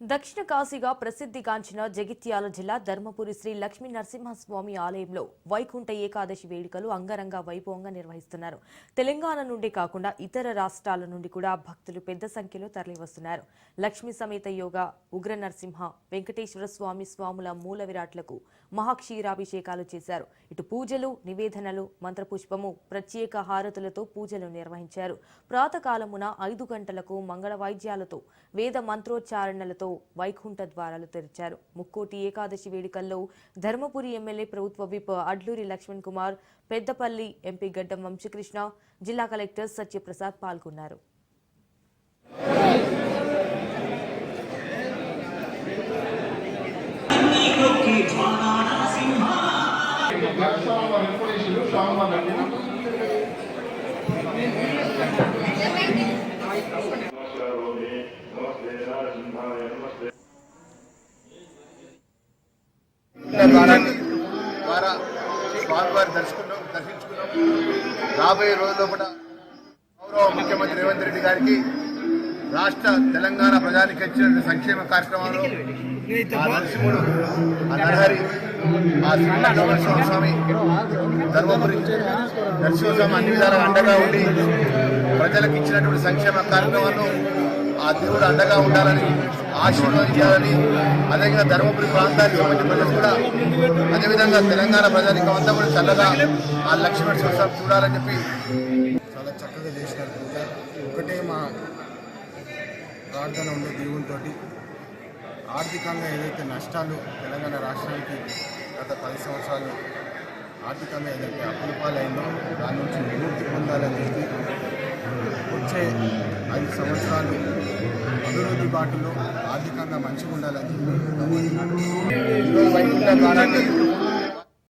దక్షిణ కాశీగా ప్రసిద్ధిగాంచిన జగిత్యాల జిల్లా ధర్మపురి శ్రీ లక్ష్మీ నరసింహస్వామి ఆలయంలో వైకుంఠ ఏకాదశి వేడుకలు అంగరంగ వైభవంగా నిర్వహిస్తున్నారు. తెలంగాణ నుండి కాకుండా ఇతర రాష్ట్రాల నుండి కూడా భక్తులు పెద్ద సంఖ్యలో తరలివస్తున్నారు. లక్ష్మీ సమేత యోగ ఉగ్ర నరసింహ వెంకటేశ్వర స్వామి స్వాముల మూల విరాట్లకు మహాక్షీరాభిషేకాలు చేశారు. ఇటు పూజలు నివేదనలు మంత్రపుష్పము ప్రత్యేక హారతులతో పూజలు నిర్వహించారు. ప్రాతకాలమున ఐదు గంటలకు మంగళ వాయిద్యాలతో వేద మంత్రోచ్చారణలతో వైకుంఠ ద్వారాలు తెరిచారు. ముక్కోటి ఏకాదశి వేడుకల్లో ధర్మపురి ఎమ్మెల్యే ప్రభుత్వ విప్ అడ్లూరి లక్ష్మణ్ కుమార్ పెద్దపల్లి ఎంపీ గడ్డం వంశకృష్ణ జిల్లా కలెక్టర్ సత్యప్రసాద్ పాల్గొన్నారు. స్వామివారు ఎప్పుడు ద్వారా స్వామివారి దర్శకున్నాం దర్శించుకున్నాం. రాబోయే రోజుల్లో కూడా గౌరవ ముఖ్యమంత్రి రేవంత్ రెడ్డి గారికి రాష్ట్ర తెలంగాణ ప్రజానికి ఇచ్చిన సంక్షేమ కార్యక్రమాలు నరసింహుడు నరహరి ఆ శ్రీ ధర్మపురి నరసింహస్వామి అన్ని విధాలుగా అండగా ఉండి ప్రజలకు ఇచ్చినటువంటి సంక్షేమ కార్యక్రమాలను ఆ దేవుడు అండగా ఉండాలని ఆశీర్వదించాలని అదేవిధంగా ధర్మపురి ప్రాంతానికి సంబంధించిన ప్రజలు కూడా అదేవిధంగా తెలంగాణ ప్రజానికి అంతా కూడా చల్లగా ఆ లక్ష్మీ స్వామి చూడాలని చెప్పి చాలా చక్కగా చేసినారు పూజ. ఒకటే మా ప్రార్థన ఉండే దేవునితో ఆర్థికంగా ఏదైతే నష్టాలు తెలంగాణ రాష్ట్రానికి గత పది సంవత్సరాలు ఆర్థికంగా ఏదైతే అప్పుల పాలైందో దాని నుంచి విముక్తి పొందాలని వచ్చే ఐదు సంవత్సరాలు అభివృద్ధి బాటలో ఆర్థికంగా మంచిగా ఉండాలని వైకుంఠ ద్వారాన్ని